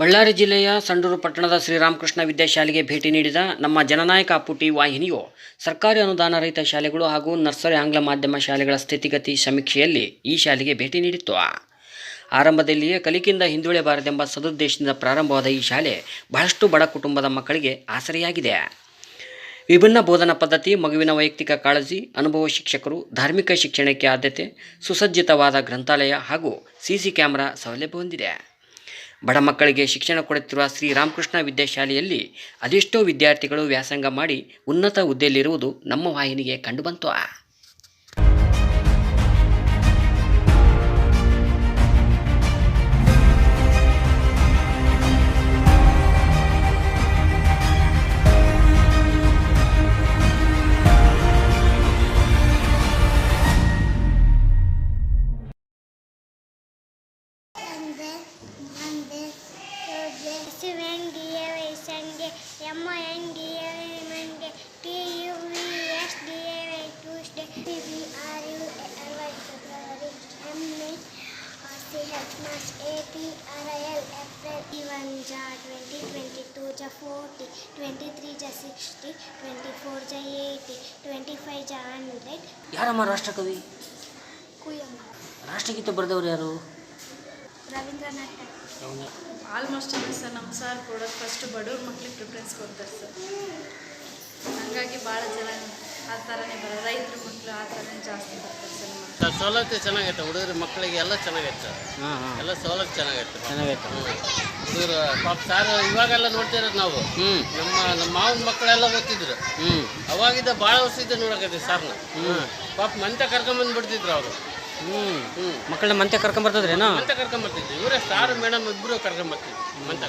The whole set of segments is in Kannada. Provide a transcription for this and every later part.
ಬಳ್ಳಾರಿ ಜಿಲ್ಲೆಯ ಸಂಡೂರು ಪಟ್ಟಣದ ಶ್ರೀರಾಮಕೃಷ್ಣ ವಿದ್ಯಾಶಾಲೆಗೆ ಭೇಟಿ ನೀಡಿದ ನಮ್ಮ ಜನನಾಯಕ ಪುಟಿ ವಾಹಿನಿಯು ಸರ್ಕಾರಿ ಅನುದಾನ ರಹಿತ ಶಾಲೆಗಳು ಹಾಗೂ ನರ್ಸರಿ ಆಂಗ್ಲ ಮಾಧ್ಯಮ ಶಾಲೆಗಳ ಸ್ಥಿತಿಗತಿ ಸಮೀಕ್ಷೆಯಲ್ಲಿ ಈ ಶಾಲೆಗೆ ಭೇಟಿ ನೀಡಿತ್ತು. ಆರಂಭದಲ್ಲಿಯೇ ಕಲಿಕೆಯಿಂದ ಹಿಂದುಳಿಯಬಾರದೆಂಬ ಸದುದ್ದೇಶದಿಂದ ಪ್ರಾರಂಭವಾದ ಈ ಶಾಲೆ ಬಹಳಷ್ಟು ಬಡ ಕುಟುಂಬದ ಮಕ್ಕಳಿಗೆ ಆಸರೆಯಾಗಿದೆ. ವಿಭಿನ್ನ ಬೋಧನಾ ಪದ್ಧತಿ, ಮಗುವಿನ ವೈಯಕ್ತಿಕ ಕಾಳಜಿ, ಅನುಭವ ಶಿಕ್ಷಕರು, ಧಾರ್ಮಿಕ ಶಿಕ್ಷಣಕ್ಕೆ ಆದ್ಯತೆ, ಸುಸಜ್ಜಿತವಾದ ಗ್ರಂಥಾಲಯ ಹಾಗೂ ಸಿಸಿ ಕ್ಯಾಮೆರಾ ಸೌಲಭ್ಯ ಹೊಂದಿದೆ. ಬಡ ಮಕ್ಕಳಿಗೆ ಶಿಕ್ಷಣ ಕೊಡುತ್ತಿರುವ ಶ್ರೀರಾಮಕೃಷ್ಣ ವಿದ್ಯಾಶಾಲೆಯಲ್ಲಿ ಅದೆಷ್ಟೋ ವಿದ್ಯಾರ್ಥಿಗಳು ವ್ಯಾಸಂಗ ಮಾಡಿ ಉನ್ನತ ಹುದ್ದೆಯಲ್ಲಿರುವುದು ನಮ್ಮ ವಾಹಿನಿಗೆ ಕಂಡುಬಂತು. ಫೈವ್ ಹಂಡ್ರೆಡ್ ಯಾರಮ್ಮ ರಾಷ್ಟ್ರಕವಿ? ಕುಯಮ್ಮ ರಾಷ್ಟ್ರಗೀತೆ ಬರೆದವರು ಯಾರು? ರವೀಂದ್ರನಾಥ್ ಆಲ್ಮೋಸ್ಟ್ ಎಲ್ಲ ಸರ್ ನಮ್ಮ ಸರ್ ಕೂಡ ಫಸ್ಟ್ ಬಡವ್ರ ಮಕ್ಳಿಗೆ ಪ್ರಿಫರೆನ್ಸ್ ಕೊಡ್ತಾರೆ ಸರ್ ಹಾಗಾಗಿ ಭಾಳ ಜನ ಆ ಥರನೇ ಬರೋ ರೈತರ ಮಕ್ಕಳು ಆ ಥರನೇ ಜಾಸ್ತಿ ಬರ್ತಾರೆ ಸರ್ ನಮ್ಮ ಹತ್ರ. ಸರ್ ಸವಲತ್ತು ಚೆನ್ನಾಗೈತೆ ಹುಡುಗರ ಮಕ್ಕಳಿಗೆ ಎಲ್ಲ ಚೆನ್ನಾಗೈತೆ ಹಾಂ ಹಾಂ. ಎಲ್ಲ ಸವಲತ್ತು ಚೆನ್ನಾಗೈತೆ. ಚೆನ್ನಾಗೈತೆ. ಹುಡುಗರು ಪಾಪ ಸಾರ್ ಇವಾಗೆಲ್ಲ ನೋಡ್ತಿರೋದು ನಾವು. ಹ್ಞೂ ನಮ್ಮ ನಮ್ಮ ಮಾವನ ಮಕ್ಕಳೆಲ್ಲ ಓದ್ತಿದ್ರು. ಹ್ಞೂ ಅವಾಗಿದ್ದ ಭಾಳ ವರ್ಷದಿಂದ ನೋಡಕತ್ತೀವಿ ಹ್ಞೂ ಪಾಪ ಮಂತೆ ಕರ್ಕೊಂಬಂದು ಬಂದ್ಬಿಡ್ತಿದ್ರು ಅವರು. ಹ್ಞೂ ಹ್ಞೂ ಮಕ್ಕಳನ್ನ ಮಂತೆ ಕರ್ಕೊಂಬರ್ತದ್ರೇನೋ? ಮಂತೆ ಕರ್ಕೊಂಬರ್ತಿದ್ರು ಇವರೇ ಸಾರ್ ಮೇಡಮ್ ಇಬ್ಬರು ಕರ್ಕೊಂಬರ್ತಿದ್ರು ಮಂತ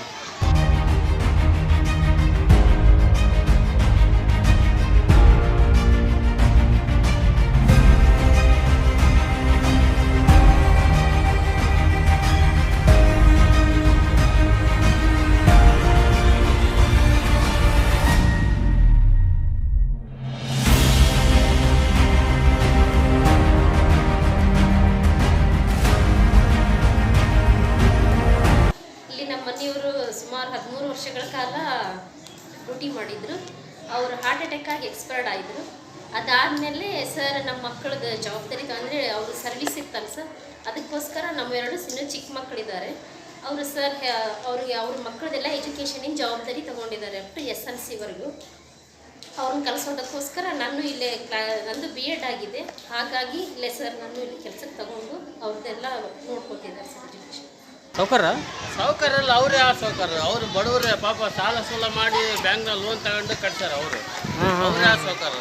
ಮನೆಯವರು ಸುಮಾರು ಹದಿಮೂರು ವರ್ಷಗಳ ಕಾಲ ಡ್ಯೂಟಿ ಮಾಡಿದ್ರು. ಅವರು ಹಾರ್ಟ್ ಅಟ್ಯಾಕ್ ಆಗಿ ಎಕ್ಸ್ಪರ್ಡ್ ಆಯಿತು ಅದಾದಮೇಲೆ ಸರ್ ನಮ್ಮ ಮಕ್ಕಳದ ಜವಾಬ್ದಾರಿ ಅಂದರೆ ಅವರು ಸರ್ವಿಸ್ ಇತ್ತಲ್ಲ ಸರ್ ಅದಕ್ಕೋಸ್ಕರ ನಮ್ಮೆರಡು ಇನ್ನೂ ಚಿಕ್ಕ ಮಕ್ಕಳಿದ್ದಾರೆ. ಅವರು ಸರ್ ಅವ್ರಿಗೆ ಅವ್ರ ಮಕ್ಕಳದೆಲ್ಲ ಎಜುಕೇಷನಿನ ಜವಾಬ್ದಾರಿ ತೊಗೊಂಡಿದ್ದಾರೆ ಅಪ್ ಟು ಎಸ್ ಎಲ್ ಸಿವರೆಗೂ ಅವ್ರನ್ನ ಕಲಿಸೋದಕ್ಕೋಸ್ಕರ ನಾನು ಇಲ್ಲೇ ನಂದು ಬಿ ಎಡ್ ಆಗಿದೆ. ಹಾಗಾಗಿ ಇಲ್ಲೇ ಸರ್ ನಾನು ಇಲ್ಲಿ ಕೆಲಸಕ್ಕೆ ತಗೊಂಡು ಅವ್ರದ್ದೆಲ್ಲ ನೋಡ್ಕೊತಿದ್ದಾರೆ ಸರ್ ಎಜುಕೇಷನ್ ಸೌಕರ ಸಾವುಕಾರಲ್ಲ ಅವರೇ ಆ ಸಾವುಕಾರ ಅವರು ಬಡವರೇ ಪಾಪ ಸಾಲ ಸೂಲ ಮಾಡಿ ಬ್ಯಾಂಕ್ನ ಲೋನ್ ತಗೊಂಡು ಕಟ್ತಾರೆ ಅವರು. ಅವರೇ ಆ ಸಾವುಕಾರ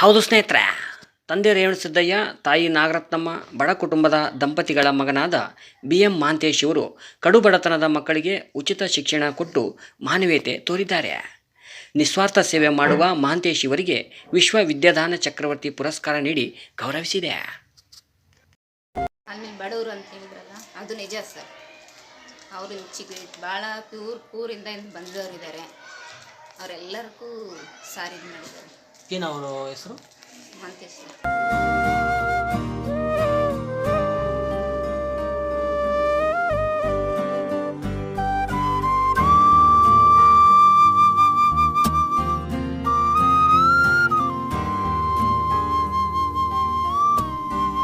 ಹೌದು ಸ್ನೇಹಿತರೆ. ತಂದೆ ರೇವಣಸಿದ್ದಯ್ಯ ತಾಯಿ ನಾಗರತ್ನಮ್ಮ, ಬಡ ಕುಟುಂಬದ ದಂಪತಿಗಳ ಮಗನಾದ ಬಿ ಎಂ ಮಹಾಂತೇಶ್ ಇವರು ಕಡು ಬಡತನದ ಮಕ್ಕಳಿಗೆ ಉಚಿತ ಶಿಕ್ಷಣ ಕೊಟ್ಟು ಮಾನವೀಯತೆ ತೋರಿದ್ದಾರೆ. ನಿಸ್ವಾರ್ಥ ಸೇವೆ ಮಾಡುವ ಮಹಾಂತೇಶ್ ಇವರಿಗೆ ವಿಶ್ವ ವಿದ್ಯಾದಾನ ಚಕ್ರವರ್ತಿ ಪುರಸ್ಕಾರ ನೀಡಿ ಗೌರವಿಸಿದೆ. ಆಮೇಲೆ ಬಡವರು ಅಂತ ಹೇಳಿದ್ರಲ್ಲ, ಅದು ನಿಜ ಸರ್. ಅವರು ಚಿಕ್ಕ, ಭಾಳ ಪ್ಯೂರ್ ಪೂರಿಂದ ಬಂದವರಿದ್ದಾರೆ. ಅವರೆಲ್ಲರಿಗೂ ಸಾರಿ ಇದು ಏನು ಅವರ ಹೆಸರು?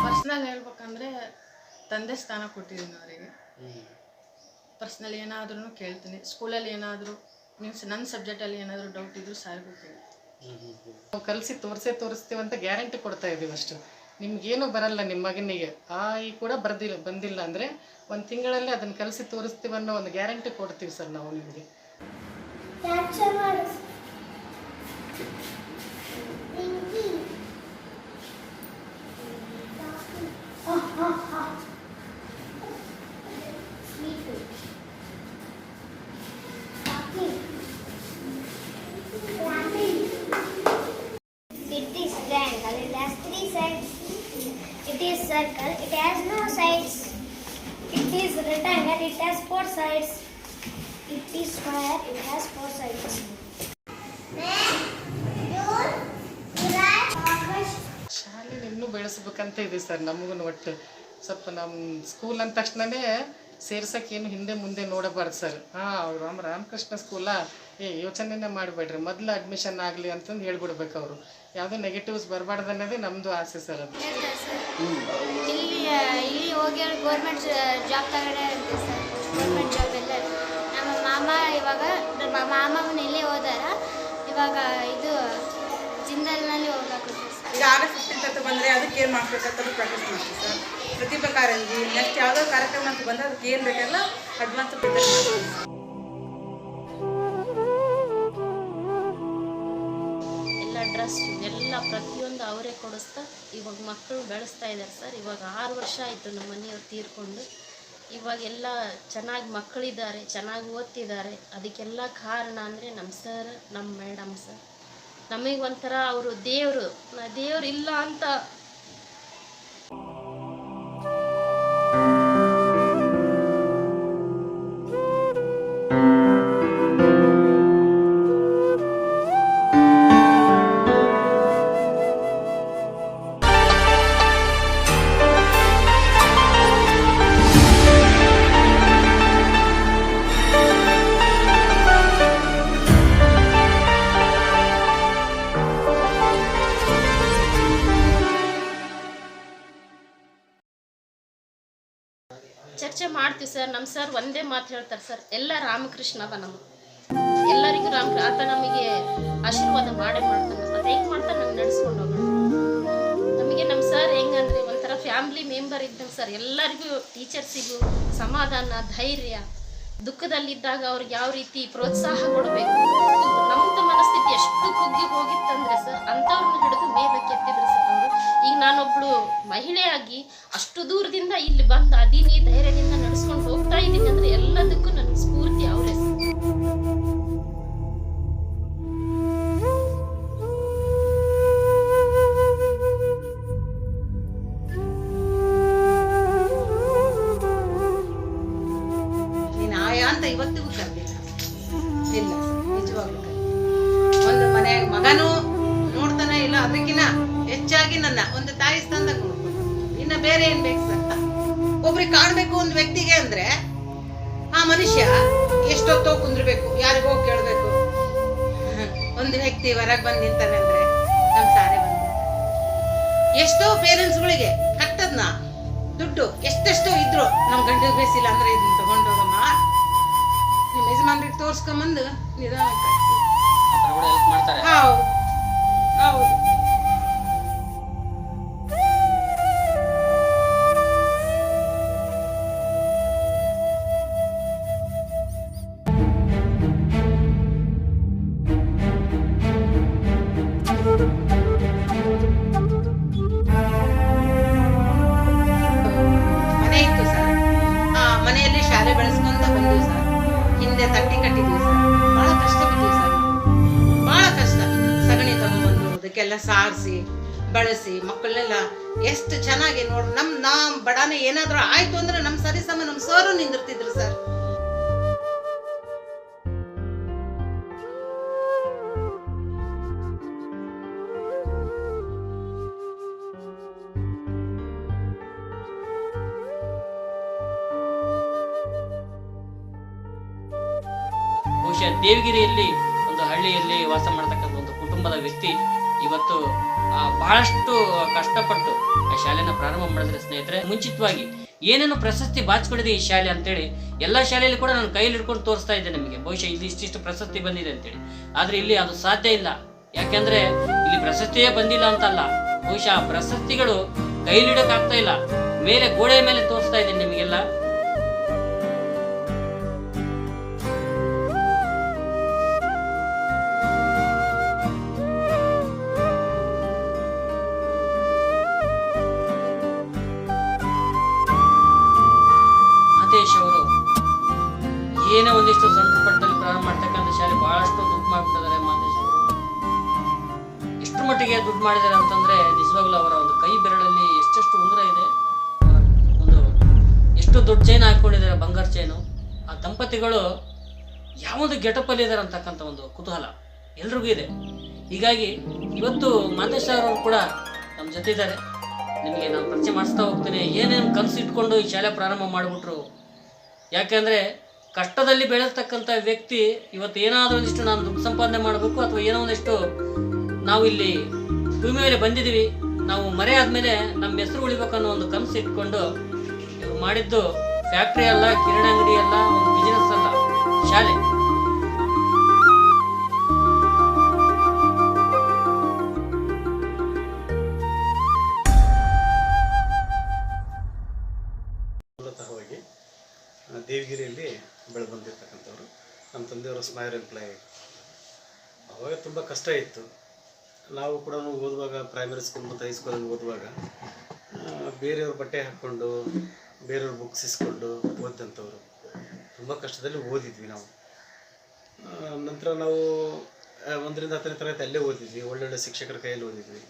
ಪರ್ಸ್ನಲ್ ಹೇಳ್ಬೇಕಂದ್ರೆ ತಂದೆ ಸ್ಥಾನ ಕೊಟ್ಟಿದ್ದೀನಿ ಅವರಿಗೆ. ಪರ್ಸ್ನಲ್ ಏನಾದ್ರೂ ಕೇಳ್ತೀನಿ. ಸ್ಕೂಲಲ್ಲಿ ಏನಾದರೂ ಮೀನ್ಸ್ ನನ್ನ ಸಬ್ಜೆಕ್ಟಲ್ಲಿ ಏನಾದರೂ ಡೌಟ್ ಇದ್ದರೂ ಸಾರ್ಗೂ ಕೇಳ್ತೀನಿ ನಾವು ಕಲಿಸಿ ತೋರಿಸೇ ತೋರಿಸ್ತೀವಿ ಅಂತ ಗ್ಯಾರಂಟಿ ಕೊಡ್ತಾ ಇದ್ದೀವಿ ಅಷ್ಟು. ನಿಮ್ಗೇನು ಬರಲ್ಲ ನಿಮ್ಮ ಮಗನಿಗೆ. ಆ ಈ ಕೂಡ ಬರ್ದಿಲ್ಲ, ಬಂದಿಲ್ಲ ಅಂದರೆ ಒಂದು ತಿಂಗಳಲ್ಲಿ ಅದನ್ನು ಕಲಿಸಿ ತೋರಿಸ್ತೀವಿ ಅನ್ನೋ ಒಂದು ಗ್ಯಾರಂಟಿ ಕೊಡ್ತೀವಿ ಸರ್ ನಾವು ನಿಮಗೆ ಕ್ಯಾಪ್ಚರ್ ಮಾಡು Pinky sweet It is triangle. It has three sides. It is circle. It has no sides. It is rectangle. It has four sides. It is square. It has four sides. ಇನ್ನೂ ಬೆಳೆಸ್ಬೇಕಂತ ಇದೆ ಸರ್ ನಮಗೂ ಒಟ್ಟು ಸ್ವಲ್ಪ ನಮ್ಮ ಸ್ಕೂಲ್ ಅಂದ ತಕ್ಷಣನೇ ಸೇರ್ಸಕ್ಕೆ ಏನು ಹಿಂದೆ ಮುಂದೆ ನೋಡಬಾರ್ದು ಸರ್. ಹಾಂ ಅವರು ರಾಮ ರಾಮಕೃಷ್ಣ ಸ್ಕೂಲ ಏ ಯೋಚನೆನೇ ಮಾಡಬೇಡ್ರಿ. ಮೊದಲು ಅಡ್ಮಿಷನ್ ಆಗಲಿ ಅಂತಂದು ಹೇಳ್ಬಿಡ್ಬೇಕು ಅವರು. ಯಾವುದೋ ನೆಗೆಟಿವ್ಸ್ ಬರಬಾರ್ದು ಅನ್ನೋದೇ ನಮ್ಮದು ಆಸೆ ಸರ್ ಅದು. ಇಲ್ಲಿ ಇಲ್ಲಿ ಹೋಗಿ ಗೌರ್ಮೆಂಟ್ ಜಾಬ್ ತಗೊಂಡೆ ಅಂತ ಸರ್. ಗೌರ್ಮೆಂಟ್ ಜಾಬ್ ಎಲ್ಲ. ನಮ್ಮ ಮಾಮ ಇವಾಗ ನಮ್ಮ ಅವನ ಇಲ್ಲೇ ಹೋದಾರ ಇವಾಗ ಇದು ಜಿಂದಲ್ನಲ್ಲಿ ಸರ್. ಈಗ ಆಗಸ್ಟ್ ಫಿಫ್ಟೀನ್ ಅಂತ ಬಂದರೆ ಅದಕ್ಕೆ ಏನು ಮಾಡ್ಬೇಕಂತ ಪ್ರಾಕ್ಟೀಸ್ ಮಾಡ್ತೀವಿ ಸರ್ ಪ್ರತಿಭಾ ಕಾರಂಜಿ ನೆಕ್ಸ್ಟ್ ಯಾವುದೋ ಕಾರ್ಯಕ್ರಮ ಅಂತ ಬಂದರೆ ಅದಕ್ಕೆ ಏನು ಬೇಕಲ್ಲ ಅಡ್ವಾನ್ಸ್ ಪ್ರಿಪೇರ್ ಮಾಡ್ತೀವಿ. ಎಲ್ಲ ಡ್ರೆಸ್ ಎಲ್ಲ ಪ್ರತಿಯೊಂದು ಅವರೇ ಕೊಡಿಸ್ತಾ, ಇವಾಗ ಮಕ್ಕಳು ಬೆಳೆಸ್ತಾ ಇದ್ದಾರೆ ಸರ್ ಇವಾಗ ಆರು ವರ್ಷ ಆಯಿತು ನಮ್ಮ ಮನೆಯವ್ರು ತೀರ್ಕೊಂಡು. ಇವಾಗ ಎಲ್ಲ ಚೆನ್ನಾಗಿ ಮಕ್ಕಳಿದ್ದಾರೆ, ಚೆನ್ನಾಗಿ ಓದ್ತಿದ್ದಾರೆ. ಅದಕ್ಕೆಲ್ಲ ಕಾರಣ ಅಂದರೆ ನಮ್ಮ ಸರ್ ನಮ್ಮ ಮೇಡಮ್ ಸರ್ ನಮಗೆ ಒಂಥರ ಅವರು ದೇವರು ದೇವ್ರು ಇಲ್ಲ ಅಂತ ಸರ್ ನಮ್ಮ ಸರ್ ಒಂದೇ ಮಾತು ಹೇಳ್ತಾರೆ ಸರ್, ಎಲ್ಲ ರಾಮಕೃಷ್ಣವ ನಮ್ಮ ಎಲ್ಲರಿಗೂ ರಾಮ, ಆತ ನಮಗೆ ಆಶೀರ್ವಾದ ಮಾಡೇ ಮಾಡ್ತಾನೆ. ಅದು ಹೆಂಗೆ ಮಾಡ್ತಾನೆ ನಂಗೆ ನಡೆಸ್ಕೊಂಡು ಹೋಗೋಣ. ನಮಗೆ ನಮ್ಮ ಸರ್ ಹೆಂಗಂದ್ರೆ ಒಂಥರ ಫ್ಯಾಮಿಲಿ ಮೆಂಬರ್ ಇದ್ದಂಗೆ ಸರ್, ಎಲ್ಲರಿಗೂ ಟೀಚರ್ಸಿಗೂ ಸಮಾಧಾನ, ಧೈರ್ಯ, ದುಃಖದಲ್ಲಿದ್ದಾಗ ಅವ್ರಿಗೆ ಯಾವ ರೀತಿ ಪ್ರೋತ್ಸಾಹ ಕೊಡಬೇಕು. ಹೆಚ್ಚಾಗಿ ನನ್ನ ಒಂದು ತಾಯಿ ನೋಡ್ಕೊಂಡು ಇನ್ನ ಬೇರೆ ಏನ್ ಬೇಕು ಸರ್? ಒಬ್ರಿಗೆ ಕಾಣ್ಬೇಕು ಒಂದು ವ್ಯಕ್ತಿಗೆ ಅಂದ್ರೆ ಆ ಮನುಷ್ಯ ಎಷ್ಟೊತ್ತೋ ಕುಂದ್ರಬೇಕು ಯಾರಿಗೋ ಕೇಳಬೇಕು. ಒಂದು ವ್ಯಕ್ತಿ ಹೊರಗೆ ಬಂದು ನಿಂತಾನೆ ಅಂದ್ರೆ ನಮ್ ಸಾರೆ ಬಂದ. ಎಷ್ಟೋ ಪೇರೆಂಟ್ಸ್ಗಳಿಗೆ ಕಟ್ಟದ್ನ ದುಡ್ಡು ಎಷ್ಟೆಷ್ಟೋ ಇದ್ರು ನಮ್ ಗಂಡ ಬೇಸಿಲ್ಲ ಅಂದ್ರೆ ಇದನ್ನ ತಗೊಂಡೋಗಮ್ಮ. ನಿಮ್ ಯಜಮಾನ್ರಿಗೆ ತೋರ್ಸ್ಕೊಂಬಂದು ನಿಧಾನ ಹೌದು. ಹೌದು. ಸಾರಿಸಿ, ಬಳಸಿ ಮಕ್ಕಳನ್ನೆಲ್ಲ ಎಷ್ಟು ಚೆನ್ನಾಗಿ ನೋಡ್ರಿ. ನಮ್ ನಮ್ ಬಡಾನೆ ಏನಾದ್ರೂ ಆಯ್ತು ಅಂದ್ರೆ ನಮ್ ಸರಿಸಮ ನಮ್ ಸೋರು ನಿಂದಿರ್ತಿದ್ರು ಸರ್. ಬಹುಶಃ ದೇವಗಿರಿಯಲ್ಲಿ ಒಂದು ಹಳ್ಳಿಯಲ್ಲಿ ವಾಸ ಮಾಡತಕ್ಕಂಥ ಒಂದು ಕುಟುಂಬದ ವ್ಯಕ್ತಿ ಇವತ್ತು ಬಹಳಷ್ಟು ಕಷ್ಟಪಟ್ಟು ಆ ಶಾಲೆಯನ್ನು ಪ್ರಾರಂಭ ಮಾಡಿದ್ರೆ ಸ್ನೇಹಿತರೆ, ಮುಂಚಿತವಾಗಿ ಏನೇನು ಪ್ರಶಸ್ತಿ ಬಾಚಿಕೊಂಡಿದೆ ಈ ಶಾಲೆ ಅಂತೇಳಿ, ಎಲ್ಲ ಶಾಲೆಯಲ್ಲಿ ಕೂಡ ನಾನು ಕೈಯಲ್ಲಿ ಹಿಡ್ಕೊಂಡು ತೋರಿಸ್ತಾ ಇದ್ದೆ ನಿಮಗೆ. ಬಹುಶಃ ಇಲ್ಲಿ ಇಷ್ಟಿಷ್ಟು ಪ್ರಶಸ್ತಿ ಬಂದಿದೆ ಅಂತೇಳಿ. ಆದರೆ ಇಲ್ಲಿ ಅದು ಸಾಧ್ಯ ಇಲ್ಲ. ಯಾಕೆಂದ್ರೆ ಇಲ್ಲಿ ಪ್ರಶಸ್ತಿಯೇ ಬಂದಿಲ್ಲ ಅಂತಲ್ಲ. ಬಹುಶಃ ಆ ಪ್ರಶಸ್ತಿಗಳು ಕೈಲಿಡೋಕ್ಕಾಗ್ತಾ ಇಲ್ಲ. ಮೇಲೆ ಗೋಡೆಯ ಮೇಲೆ ತೋರಿಸ್ತಾ ಇದ್ದೀನಿ ನಿಮಗೆಲ್ಲ. ಮಟ್ಟಿಗೆ ದುಡ್ಡು ಮಾಡಿದ್ದಾರೆ ಅಂತಂದರೆ ನಿಜವಾಗ್ಲೂ ಅವರ ಒಂದು ಕೈ ಬೆರಳಲ್ಲಿ ಎಷ್ಟೆಷ್ಟು ಉಂಗುರ ಇದೆ. ಒಂದು ಎಷ್ಟು ದೊಡ್ಡ ಚೈನ್ ಹಾಕೊಂಡಿದ್ದಾರೆ ಬಂಗಾರ ಚೈನು ಆ ದಂಪತಿಗಳು ಯಾವೊಂದು ಗೆಟಪಲ್ಲಿ ಇದ್ದಾರೆ ಅಂತಕ್ಕಂಥ ಒಂದು ಕುತೂಹಲ ಎಲ್ರಿಗೂ ಇದೆ. ಹೀಗಾಗಿ ಇವತ್ತು ಮಾತೇಶ್ ಅವರು ಕೂಡ ನಮ್ಮ ಜೊತೆ ಇದ್ದಾರೆ. ನಿಮಗೆ ನಾನು ಪರಿಚಯ ಮಾಡಿಸ್ತಾ ಹೋಗ್ತೇನೆ. ಏನೇನು ಕನಸು ಇಟ್ಕೊಂಡು ಈ ಶಾಲೆ ಪ್ರಾರಂಭ ಮಾಡಿಬಿಟ್ರು? ಯಾಕೆಂದರೆ ಕಷ್ಟದಲ್ಲಿ ಬೆಳೆಸ್ತಕ್ಕಂಥ ವ್ಯಕ್ತಿ ಇವತ್ತು ಏನಾದರೂ ಒಂದಿಷ್ಟು ನಾನು ದುಡ್ಡು ಸಂಪಾದನೆ ಮಾಡಬೇಕು ಅಥವಾ ಏನೋ ಒಂದಿಷ್ಟು ನಾವು ಇಲ್ಲಿ ಭೂಮಿ ಮೇಲೆ ಬಂದಿದ್ದೀವಿ. ನಾವು ಮರೆ ಆದಮೇಲೆ ನಮ್ಮ ಹೆಸರು ಉಳಿಬೇಕು ಅನ್ನೋ ಒಂದು ಕನಸು ಇಟ್ಕೊಂಡು ಮಾಡಿದ್ದು ಫ್ಯಾಕ್ಟ್ರಿ ಅಲ್ಲ, ಕಿರಣ ಅಂಗಡಿ ಅಲ್ಲ, ಒಂದು ಬಿಸಿನೆಸ್ ಅಲ್ಲ, ಶಾಲೆ. ಮೂಲತಃವಾಗಿ ದೇವಗಿರಿಯಲ್ಲಿ ಬೆಳೆದು ಬಂದಿರ್ತಕ್ಕಂಥವ್ರು. ನಮ್ಮ ತಂದೆಯವರು ಸ್ಮೈರ್ ಎಂಪ್ಲಾಯಿ ಅವಾಗ ತುಂಬ ಕಷ್ಟ ಇತ್ತು. ನಾವು ಕೂಡ ಓದುವಾಗ ಪ್ರೈಮರಿ ಸ್ಕೂಲ್ ಮತ್ತು ಹೈಸ್ಕೂಲಲ್ಲಿ ಓದುವಾಗ ಬೇರೆಯವ್ರ ಬಟ್ಟೆ ಹಾಕ್ಕೊಂಡು, ಬೇರೆಯವ್ರ ಬುಕ್ಸ್ ಇಸ್ಕೊಂಡು ಓದಿದಂಥವ್ರು ತುಂಬ ಕಷ್ಟದಲ್ಲಿ ಓದಿದ್ವಿ ನಾವು. ನಂತರ ನಾವು ಒಂದರಿಂದ ಹತ್ತನೇ ತರಗತಿ ಅಲ್ಲೇ ಓದಿದ್ವಿ, ಒಳ್ಳೊಳ್ಳೆ ಶಿಕ್ಷಕರ ಕೈಯಲ್ಲಿ ಓದಿದ್ವಿ.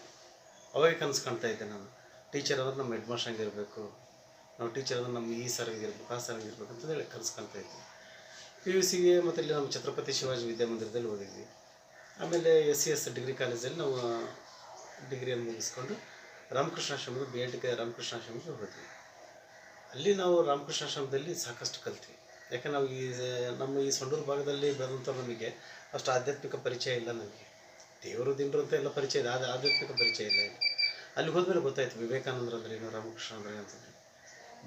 ಅವಾಗ ಕನಸು ಕಾಣ್ತಾ ಇದ್ದೆ ನಾನು ಟೀಚರ್ ಅಂದ್ರೆ ನಮ್ಮ ಹೆಡ್ ಮಾಸ್ಟರ್ ಹಂಗಿರಬೇಕು ನಾವು ಟೀಚರ್ ಅಂದ್ರೆ ನಮ್ಮ ಈ ಸರ್ ಹಂಗಿರ್ಬೇಕು ಆ ಸರ್ ಹಂಗಿರ್ಬೇಕು ಅಂತ ಹೇಳಿ ಕನಸು ಕಾಣ್ತಾ ಇದ್ವಿ ಪಿ ಯು ಸಿಗೆ ಮತ್ತು ಇಲ್ಲಿ ನಮ್ಮ ಛತ್ರಪತಿ ಶಿವಾಜಿ ವಿದ್ಯಾಮಂದಿರದಲ್ಲಿ ಓದಿದ್ವಿ. ಆಮೇಲೆ ಎಸ್ ಸಿ ಎಸ್ ಡಿಗ್ರಿ ಕಾಲೇಜಲ್ಲಿ ನಾವು ಡಿಗ್ರಿಯನ್ನು ಮುಗಿಸ್ಕೊಂಡು ರಾಮಕೃಷ್ಣಾಶ್ರಮದ ಬಿ ಎಡ್ಗೆ ರಾಮಕೃಷ್ಣಾಶ್ರಮಕ್ಕೆ ಹೋದ್ವಿ. ಅಲ್ಲಿ ನಾವು ರಾಮಕೃಷ್ಣಾಶ್ರಮದಲ್ಲಿ ಸಾಕಷ್ಟು ಕಲ್ತ್ವಿ. ಯಾಕೆ ನಾವು ಈ, ನಮ್ಮ ಈ ಸೊಂಡೂರು ಭಾಗದಲ್ಲಿ ಬೆಳೆದಂಥ ನಮಗೆ ಅಷ್ಟು ಆಧ್ಯಾತ್ಮಿಕ ಪರಿಚಯ ಇಲ್ಲ ನಮಗೆ. ದೇವರು ದಿನರು ಅಂತ ಎಲ್ಲ ಪರಿಚಯ ಇದೆ ಆದರೆ ಆಧ್ಯಾತ್ಮಿಕ ಪರಿಚಯ ಇಲ್ಲ ಇಲ್ಲಿ. ಅಲ್ಲಿ ಹೋದ್ಮೇಲೆ ಗೊತ್ತಾಯ್ತು, ವಿವೇಕಾನಂದ್ರ ಅಂದ್ರೆ ಏನು, ರಾಮಕೃಷ್ಣ ಅಂದ್ರೆ ಅಂತಂದ್ರೆ,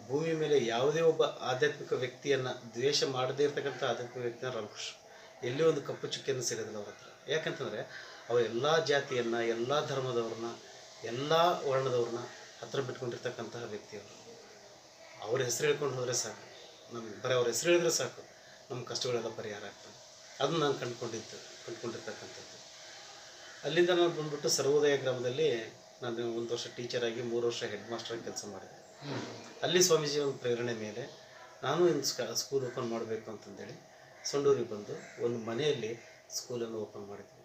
ಭೂಮಿ ಮೇಲೆ ಯಾವುದೇ ಒಬ್ಬ ಆಧ್ಯಾತ್ಮಿಕ ವ್ಯಕ್ತಿಯನ್ನು ದ್ವೇಷ ಮಾಡದೇ ಇರ್ತಕ್ಕಂಥ ಆಧ್ಯಾತ್ಮಿಕ ವ್ಯಕ್ತಿನ ರಾಮಕೃಷ್ಣ. ಎಲ್ಲಿ ಒಂದು ಕಪ್ಪು ಚುಕ್ಕಿಯನ್ನು ಸಿಗೋದಿಲ್ಲ ಅವ್ರ ಹತ್ರ. ಯಾಕಂತಂದರೆ ಅವ್ರು ಎಲ್ಲ ಜಾತಿಯನ್ನು, ಎಲ್ಲ ಧರ್ಮದವ್ರನ್ನ, ಎಲ್ಲ ವರ್ಣದವ್ರನ್ನ ಹತ್ರ ಬಿಟ್ಕೊಂಡಿರ್ತಕ್ಕಂತಹ ವ್ಯಕ್ತಿಯವರು ಅವ್ರ. ಹೆಸರು ಹೇಳ್ಕೊಂಡು ಹೋದರೆ ಸಾಕು. ನಮ್ಗೆ ಬರೀ ಅವ್ರ ಹೆಸರು ಹೇಳಿದ್ರೆ ಸಾಕು. ನಮ್ಮ ಕಷ್ಟಗಳೆಲ್ಲ ಪರಿಹಾರ ಆಗ್ತದೆ ಅದನ್ನು ನಾನು ಕಂಡುಕೊಂಡಿದ್ದು, ಕಂಡುಕೊಂಡಿರ್ತಕ್ಕಂಥದ್ದು. ಅಲ್ಲಿಂದ ನಾನು ಬಂದುಬಿಟ್ಟು ಸರ್ವೋದಯ ಗ್ರಾಮದಲ್ಲಿ ನಾನು ಒಂದು ವರ್ಷ ಟೀಚರಾಗಿ ಮೂರು ವರ್ಷ ಹೆಡ್ ಮಾಸ್ಟರಾಗಿ ಕೆಲಸ ಮಾಡಿದೆ. ಅಲ್ಲಿ ಸ್ವಾಮೀಜಿ ಒಂದು ಪ್ರೇರಣೆ ಮೇಲೆ ನಾನು ಇನ್ನು ಸ್ಕ ಸ್ಕೂಲ್ ಓಪನ್ ಮಾಡಬೇಕು ಅಂತಂದೇಳಿ ಸೊಂಡೂರಿಗೆ ಬಂದು ಒಂದು ಮನೆಯಲ್ಲಿ ಸ್ಕೂಲನ್ನು ಓಪನ್ ಮಾಡಿದ್ವಿ.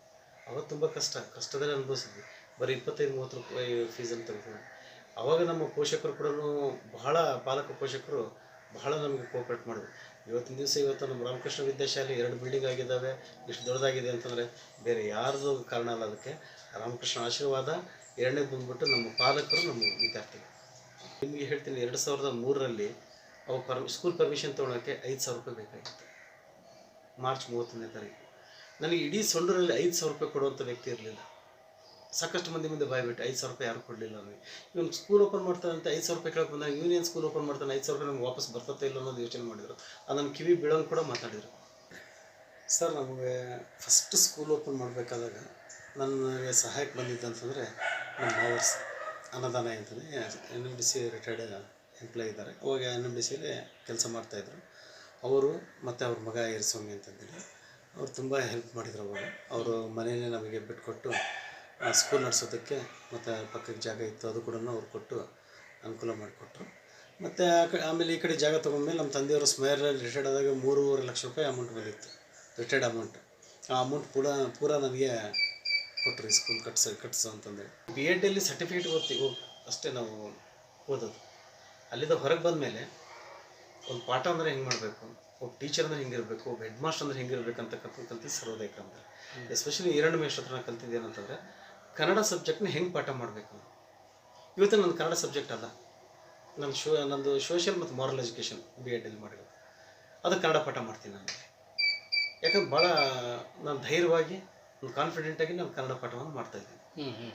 ಅವಾಗ ತುಂಬ ಕಷ್ಟ, ಕಷ್ಟದಲ್ಲಿ ಅನುಭವಿಸಿದ್ವಿ. ಬರೀ ಇಪ್ಪತ್ತೈದು, ಮೂವತ್ತು ರೂಪಾಯಿ ಫೀಸನ್ನು ತೆಗೆದು ಅವಾಗ ನಮ್ಮ ಪೋಷಕರು ಕೂಡ ಬಹಳ, ಪಾಲಕ ಪೋಷಕರು ಬಹಳ ನಮಗೆ ಕೋಪರೇಟ್ ಮಾಡಿದ್ರು. ಇವತ್ತಿನ ದಿವಸ ಇವತ್ತು ನಮ್ಮ ರಾಮಕೃಷ್ಣ ವಿದ್ಯಾಶಾಲೆ ಎರಡು ಬಿಲ್ಡಿಂಗ್ ಆಗಿದ್ದಾವೆ, ಇಷ್ಟು ದೊಡ್ಡದಾಗಿದೆ ಅಂತಂದರೆ ಬೇರೆ ಯಾರ್ದು ಕಾರಣ ಅಲ್ಲ ಅದಕ್ಕೆ. ರಾಮಕೃಷ್ಣ ಆಶೀರ್ವಾದ ಎರಡನೇ ಬಂದ್ಬಿಟ್ಟು ನಮ್ಮ ಪಾಲಕರು, ನಮ್ಮ ವಿದ್ಯಾರ್ಥಿಗಳು. ನಿಮಗೆ ಹೇಳ್ತೀನಿ, ಎರಡು ಸಾವಿರದ ಮೂರರಲ್ಲಿ ಅವು ಪರ್ ಸ್ಕೂಲ್ ಪರ್ಮಿಷನ್ ತೊಗೊಳಕ್ಕೆ ಐದು ಸಾವಿರ ರೂಪಾಯಿ ಬೇಕಾಗಿತ್ತು. ಮಾರ್ಚ್ ಮೂವತ್ತೊಂದನೇ ತಾರೀಕು. ನನಗೆ ಇಡೀ ಸೊಂಡರಲ್ಲಿ ಐದು ಸಾವಿರ ರೂಪಾಯಿ ಕೊಡುವಂಥ ವ್ಯಕ್ತಿ ಇರಲಿಲ್ಲ. ಸಾಕಷ್ಟು ಮಂದಿ ಮುಂದೆ ಬಾಯ್ಬಿಟ್ಟು ಐದು ಸಾವಿರ ರೂಪಾಯಿ ಯಾರು ಕೊಡಲಿಲ್ಲ ನನಗೆ ಇವನು ಸ್ಕೂಲ್ ಓಪನ್ ಮಾಡ್ತಾನಂತ ಐದು ಸಾವಿರ ರೂಪಾಯಿ ಕೇಳಕ್ಕೆ ಬಂದಾಗ ಯೂನಿಯನ್ ಸ್ಕೂಲ್ ಓಪನ್ ಮಾಡ್ತಾನೆ ಐದು ಸಾವಿರ ರೂಪಾಯಿ ನಮ್ಗೆ ವಾಪಸ್ ಬರ್ತಾ ಇಲ್ಲ ಅನ್ನೋದು ಯೋಚನೆ ಮಾಡಿದರು. ಅದು ಕಿವಿ ಬೀಳೋಂಗೆ ಕೂಡ ಮಾತಾಡಿದರು. ಸರ್ ನಮಗೆ ಫಸ್ಟ್ ಸ್ಕೂಲ್ ಓಪನ್ ಮಾಡಬೇಕಾದಾಗ ನನಗೆ ಸಹಾಯಕ್ಕೆ ಬಂದಿದ್ದಂತಂದರೆ ನಮ್ಮ ಮಾವರ್ಸ್ ಅನ್ನದಾನ ಅಂತಲೇ N M D C retired employ ಇದ್ದಾರೆ. ಅವಾಗ ಎನ್ ಎಂ ಡಿ ಸಿಲಿ ಕೆಲಸ ಮಾಡ್ತಾಯಿದ್ರು ಅವರು ಮತ್ತು ಅವ್ರ ಮಗ ಏರಿಸ್ವಾಮಿ ಅಂತಂದೇಳಿ. ಅವ್ರು ತುಂಬ ಹೆಲ್ಪ್ ಮಾಡಿದ್ರು ಅವಾಗ ಅವರು ಮನೆಯಲ್ಲೇ ನಮಗೆ ಬಿಟ್ಕೊಟ್ಟು ಸ್ಕೂಲ್ ನಡೆಸೋದಕ್ಕೆ ಮತ್ತು ಪಕ್ಕಕ್ಕೆ ಜಾಗ ಇತ್ತು ಅದು ಕೂಡ ಅವ್ರು ಕೊಟ್ಟು ಅನುಕೂಲ ಮಾಡಿಕೊಟ್ರು. ಮತ್ತು ಆ ಕಡೆ ಆಮೇಲೆ ಈ ಕಡೆ ಜಾಗ ತೊಗೊಂಡ್ಮೇಲೆ ನಮ್ಮ ತಂದೆಯವರು ಸ್ಮೈರಲ್ಲಿ ರಿಟೈರ್ಡ್ ಆದಾಗ ಮೂರುವರೆ ಲಕ್ಷ ರೂಪಾಯಿ ಅಮೌಂಟ್ ಬಂದಿತ್ತು ರಿಟೈರ್ಡ್ ಅಮೌಂಟ್ ಆ ಅಮೌಂಟ್ ಕೂಡ ಪೂರ ನನಗೆ ಕೊಟ್ಟರು ಸ್ಕೂಲ್ ಕಟ್ಸ, ಕಟ್ಸು ಅಂತಂದೇಳಿ. ಬಿ ಎಡ್ಡಲ್ಲಿ ಸರ್ಟಿಫಿಕೇಟ್ ಓದ್ತೀವಿ. ಅಷ್ಟೇ ನಾವು ಓದೋದು. ಅಲ್ಲಿಂದ ಹೊರಗೆ ಬಂದಮೇಲೆ ಒಂದು ಪಾಠ ಅಂದರೆ ಹೆಂಗೆ ಮಾಡಬೇಕು? ಒಬ್ಬ ಟೀಚರ್ ಅಂದ್ರೆ ಹಿಂಗಿರಬೇಕು ಒಬ್ಬ ಹೆಡ್ ಮಾಸ್ಟರ್ ಅಂದ್ರೆ ಹೆಂಗಿರ್ಬೇಕು ಅಂತಕ್ಕಂಥ ಕಲ್ತಿದ್ದು ಸರ್ವೋದಯ ಅಂತ ಎಸ್ಪೆಷಲಿ ಎರಡು ಮೇಷ್ ಹತ್ರ ನಾನು ಕಲ್ತಿದ್ದು ಏನಂತಂದರೆ ಕನ್ನಡ ಸಬ್ಜೆಕ್ಟ್ನ ಹೆಂಗೆ ಪಾಠ ಮಾಡಬೇಕು ಇವತ್ತು ನನ್ನ ಕನ್ನಡ ಸಬ್ಜೆಕ್ಟ್ ಅಲ್ಲ. ನನ್ನ ಶೋ ನಂದು ಸೋಷಿಯಲ್ ಮತ್ತು ಮಾರಲ್ ಎಜುಕೇಷನ್ ಬಿ ಎಡಲ್ಲಿ ಮಾಡಿರೋದು. ಅದು ಕನ್ನಡ ಪಾಠ ಮಾಡ್ತೀನಿ ನಾನು. ಯಾಕಂದ್ರೆ ಭಾಳ ನಾನು ಧೈರ್ಯವಾಗಿ ಒಂದು ಕಾನ್ಫಿಡೆಂಟಾಗಿ ನಾನು ಕನ್ನಡ ಪಾಠವನ್ನು ಮಾಡ್ತಾಯಿದ್ದೀನಿ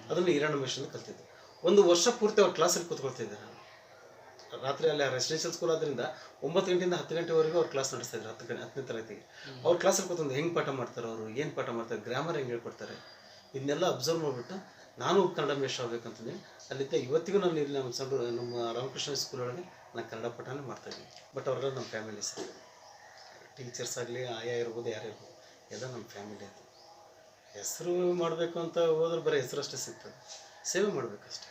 ಅದನ್ನು ಈರಣ್ಣ ಮೇಷನ್ ಕಲ್ತಿದ್ದೆ. ಒಂದು ವರ್ಷ ಪೂರ್ತಿ ಅವ್ರ ಕ್ಲಾಸಲ್ಲಿ ಕೂತ್ಕೊಳ್ತಿದ್ದೆ ನಾನು ರಾತ್ರಿ ಅಲ್ಲಿ ರೆಸಿಡೆನ್ಷಿಯಲ್ ಸ್ಕೂಲ್ ಆದ್ರಿಂದ ಒಂಬತ್ತು ಗಂಟೆಯಿಂದ ಹತ್ತು ಗಂಟೆವರೆಗೂ ಅವ್ರು ಕ್ಲಾಸ್ ನಡೆಸ್ತಾ ಇದ್ರು ಹತ್ತು ಗಂಟೆ ಹತ್ತನೇ ತರಗತಿಗೆ. ಅವ್ರ ಕ್ಲಾಸಲ್ಲಿ ಕೂತ್ಕೊಂಡು ಹೆಂಗೆ ಪಾಠ ಮಾಡ್ತಾರೆ ಅವರು ಏನು ಪಾಠ ಮಾಡ್ತಾರೆ ಗ್ರಾಮರ್ ಹೆಂಗೆ ಹೇಳ್ಕೊಡ್ತಾರೆ ಇದನ್ನೆಲ್ಲ ಅಬ್ಸರ್ವ್ ಮಾಡಿಬಿಟ್ಟು ನಾನು ಕನ್ನಡ ಮೇಷ್ ಆಗ್ಬೇಕಂತಂದು ಅಲ್ಲಿದ್ದ ಇವತ್ತಿಗೂ ನಾನು ಇಲ್ಲಿ ನಮ್ಮ ಸಣ್ಣ ನಮ್ಮ ರಾಮಕೃಷ್ಣ ಸ್ಕೂಲ್ ಒಳಗೆ ನಾನು ಕನ್ನಡ ಪಾಠನೇ ಮಾಡ್ತಾಯಿದ್ದೀನಿ ಬಟ್ ಅವರೆಲ್ಲ ನಮ್ಮ ಫ್ಯಾಮಿಲಿ ಸರ್. ಟೀಚರ್ಸ್ ಆಗಲಿ ಆಯಾ ಇರ್ಬೋದು ಯಾರೇ ಇರ್ಬೋದು ಎಲ್ಲ ನಮ್ಮ ಫ್ಯಾಮಿಲಿ ಅದು. ಹೆಸರು ಮಾಡಬೇಕು ಅಂತ ಹೋದ್ರೆ ಬರೀ ಹೆಸರಷ್ಟೇ ಸಿಗ್ತದೆ. ಸೇವೆ ಮಾಡಬೇಕಷ್ಟೇ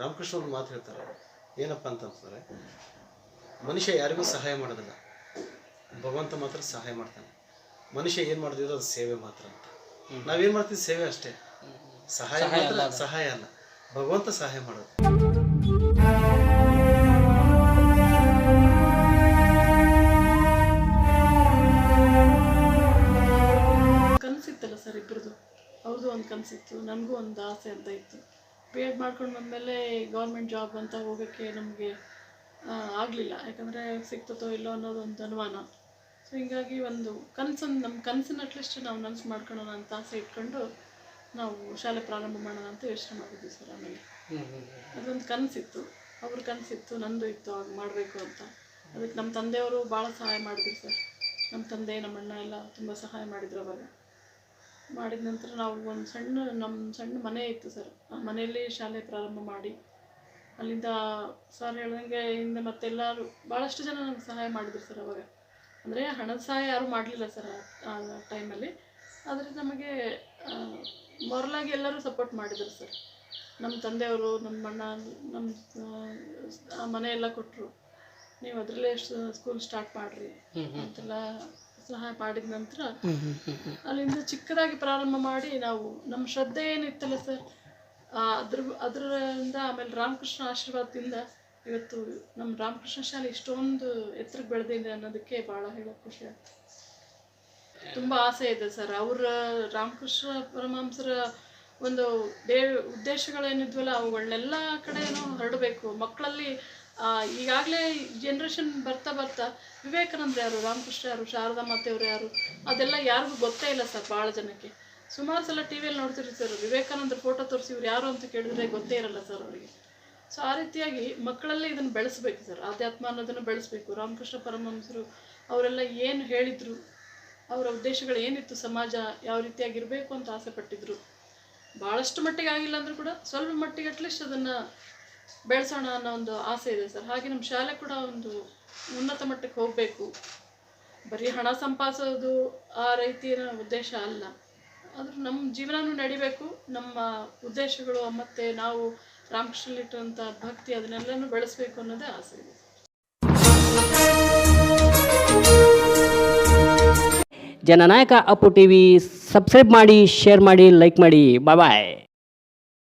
ರಾಮಕೃಷ್ಣ ಒಂದು ಮಾತು ಹೇಳ್ತಾರೆ. ಏನಪ್ಪ ಅಂತಂತಂದರೆ ಮನುಷ್ಯ ಯಾರಿಗೂ ಸಹಾಯ ಮಾಡೋದಿಲ್ಲ. ಭಗವಂತ ಮಾತ್ರ ಸಹಾಯ ಮಾಡ್ತಾನೆ. ಮನುಷ್ಯ ಏನು ಮಾಡಿದ್ರು ಅದು ಸೇವೆ ಮಾತ್ರ ಅಂತ. ನಾವೇನು ಮಾಡ್ತೀವಿ? ಸೇವೆ ಅಷ್ಟೇ. ಸಹಾಯ ಮಾತ್ರ ಸಹಾಯ ಅಲ್ಲ. ಭಗವಂತ ಸಹಾಯ ಮಾಡೋದು. ಕನಸಿತ್ತಲ್ಲ ಸರ್ ಇಬ್ಬರದು ಅವ್ರದ್ದು ಒಂದು ಕನಸಿತ್ತು ನನಗೂ ಒಂದು ಆಸೆ ಅಂತ ಇತ್ತು. ಬಿ ಎಡ್ ಮಾಡ್ಕೊಂಡು ಬಂದಮೇಲೆ ಗೌರ್ಮೆಂಟ್ ಜಾಬ್ ಅಂತ ಹೋಗೋಕ್ಕೆ ನಮಗೆ ಆಗಲಿಲ್ಲ. ಯಾಕಂದರೆ ಸಿಗ್ತದೋ ಇಲ್ಲೋ ಅನ್ನೋದು ಒಂದು ಅನುಮಾನ. ಸೊ ಹೀಗಾಗಿ ಒಂದು ಕನಸನ್ನು ನಮ್ಮ ಕನಸನ್ನು ಅಟ್ಲೀಸ್ಟ್ ನಾವು ನನಸು ಮಾಡ್ಕೊಳ್ಳೋಣ ಅಂತ ಆಸೆ ಇಟ್ಕೊಂಡು ನಾವು ಶಾಲೆ ಪ್ರಾರಂಭ ಮಾಡೋಣ ಅಂತ ಯೋಚನೆ ಮಾಡಿದ್ವಿ ಸರ್ ಆಮೇಲೆ. ಅದೊಂದು ಕನಸಿತ್ತು. ಅವ್ರ ಕನಸಿತ್ತು ನಂದು ಇತ್ತು ಹಾಗೆ ಮಾಡಬೇಕು ಅಂತ. ಅದಕ್ಕೆ ನಮ್ಮ ತಂದೆಯವರು ಭಾಳ ಸಹಾಯ ಮಾಡಿದ್ರು ಸರ್. ನಮ್ಮ ತಂದೆ ನಮ್ಮ ಅಣ್ಣ ಎಲ್ಲ ತುಂಬ ಸಹಾಯ ಮಾಡಿದ್ರು ಅವಾಗ. ಮಾಡಿದ ನಂತರ ನಾವು ಒಂದು ಸಣ್ಣ ನಮ್ಮ ಸಣ್ಣ ಮನೆ ಇತ್ತು ಸರ್. ಆ ಮನೆಯಲ್ಲಿ ಶಾಲೆ ಪ್ರಾರಂಭ ಮಾಡಿ ಅಲ್ಲಿಂದ ಸರ್ ಹೇಳ್ದಂಗೆ ಹಿಂದೆ ಮತ್ತೆಲ್ಲರೂ ಭಾಳಷ್ಟು ಜನ ನಮ್ಗೆ ಸಹಾಯ ಮಾಡಿದ್ರು ಸರ್ ಅವಾಗ. ಅಂದರೆ ಹಣದ ಸಹಾಯ ಯಾರೂ ಮಾಡಲಿಲ್ಲ ಸರ್ ಆ ಟೈಮಲ್ಲಿ ಆದರೆ ನಮಗೆ ಮೊರಲಾಗಿ ಎಲ್ಲರೂ ಸಪೋರ್ಟ್ ಮಾಡಿದರು ಸರ್ ನಮ್ಮ ತಂದೆಯವರು ನಮ್ಮ ಅಣ್ಣ ನಮ್ಮ ಮನೆಯೆಲ್ಲ ಮನೆ ಎಲ್ಲ ಕೊಟ್ಟರು ನೀವು ಅದರಲ್ಲೇ ಸ್ಕೂಲ್ ಸ್ಟಾರ್ಟ್ ಮಾಡಿರಿ ಅಂತೆಲ್ಲ ಸಹಾಯ ಮಾಡಿದ ನಂತರ ಅಲ್ಲಿಂದ ಚಿಕ್ಕದಾಗಿ ಪ್ರಾರಂಭ ಮಾಡಿ ನಾವು ನಮ್ಮ ಶ್ರದ್ಧೆ ಏನಿತ್ತಲ್ಲ ಸರ್ ಅದ್ರ ಅದರಿಂದ ಆಮೇಲೆ ರಾಮಕೃಷ್ಣ ಆಶೀರ್ವಾದದಿಂದ ಇವತ್ತು ನಮ್ಮ ರಾಮಕೃಷ್ಣ ಶಾಲೆ ಇಷ್ಟೊಂದು ಎತ್ತರಕ್ಕೆ ಬೆಳೆದಿದೆ ಅನ್ನೋದಕ್ಕೆ ಭಾಳ ಹೇಳೋ ಖುಷಿ ಆಗ್ತದೆ. ತುಂಬ ಆಸೆ ಇದೆ ಸರ್ ಅವರ ರಾಮಕೃಷ್ಣ ಪರಮಹಂಸರ ಒಂದು ದೇ ಉದ್ದೇಶಗಳೇನಿದ್ವಲ್ಲ ಅವುಗಳನ್ನೆಲ್ಲ ಕಡೆನೂ ಹರಡಬೇಕು. ಮಕ್ಕಳಲ್ಲಿ ಈಗಾಗಲೇ ಜನ್ರೇಷನ್ ಬರ್ತಾ ಬರ್ತಾ ವಿವೇಕಾನಂದ ಯಾರು, ರಾಮಕೃಷ್ಣ ಯಾರು ಶಾರದಾ ಮಾತೆಯವರು ಯಾರು, ಅದೆಲ್ಲ ಯಾರಿಗೂ ಗೊತ್ತೇ ಇಲ್ಲ ಸರ್ ಭಾಳ ಜನಕ್ಕೆ. ಸುಮಾರು ಸಲ ಟಿ ವಿಯಲ್ಲಿ ನೋಡ್ತಿರ್ತೀವಿ ಸರ್, ವಿವೇಕಾನಂದರ ಫೋಟೋ ತೋರಿಸಿ ಇವ್ರು ಯಾರು ಅಂತ ಕೇಳಿದ್ರೆ ಗೊತ್ತೇ ಇರಲ್ಲ ಸರ್ ಅವರಿಗೆ. ಸೊ ಆ ರೀತಿಯಾಗಿ ಮಕ್ಕಳಲ್ಲೇ ಇದನ್ನು ಬೆಳೆಸ್ಬೇಕು ಸರ್, ಆಧ್ಯಾತ್ಮ ಅನ್ನೋದನ್ನು ಬೆಳೆಸ್ಬೇಕು. ರಾಮಕೃಷ್ಣ ಪರಮಹಂಸರು ಅವರೆಲ್ಲ ಏನು ಹೇಳಿದರು, ಅವರ ಉದ್ದೇಶಗಳು ಏನಿತ್ತು ಸಮಾಜ ಯಾವ ರೀತಿಯಾಗಿರಬೇಕು ಅಂತ ಆಸೆ ಪಟ್ಟಿದ್ರು. ಭಾಳಷ್ಟು ಮಟ್ಟಿಗೆ ಆಗಿಲ್ಲ ಅಂದರೂ ಕೂಡ ಸ್ವಲ್ಪ ಮಟ್ಟಿಗೆ ಅಟ್ಲೀಸ್ಟ್ ಅದನ್ನು ಬೆಳೆಸೋಣ ಅನ್ನೋ ಒಂದು ಆಸೆ ಇದೆ ಸರ್. ಹಾಗೆ ನಮ್ಮ ಶಾಲೆ ಕೂಡ ಒಂದು ಉನ್ನತ ಮಟ್ಟಕ್ಕೆ ಹೋಗಬೇಕು. ಬರೀ ಹಣ ಸಂಪಾದಿಸೋದು ಆ ರೀತಿಯ ಉದ್ದೇಶ ಅಲ್ಲ. ಆದರೂ ನಮ್ಮ ಜೀವನನೂ ನಡಿಬೇಕು. ನಮ್ಮ ಉದ್ದೇಶಗಳು ಮತ್ತು ನಾವು ರಾಮಕೃಷ್ಣಲ್ಲಿಟ್ಟಂಥ ಭಕ್ತಿ ಅದನ್ನೆಲ್ಲನೂ ಬೆಳೆಸಬೇಕು ಅನ್ನೋದೇ ಆಸೆ ಇದೆ. ಜನನಾಯಕ ಅಪ್ಪು ಟಿ ವಿ ಸಬ್ಸ್ಕ್ರೈಬ್ ಮಾಡಿ ಶೇರ್ ಮಾಡಿ ಲೈಕ್ ಮಾಡಿ. ಬಾಯ್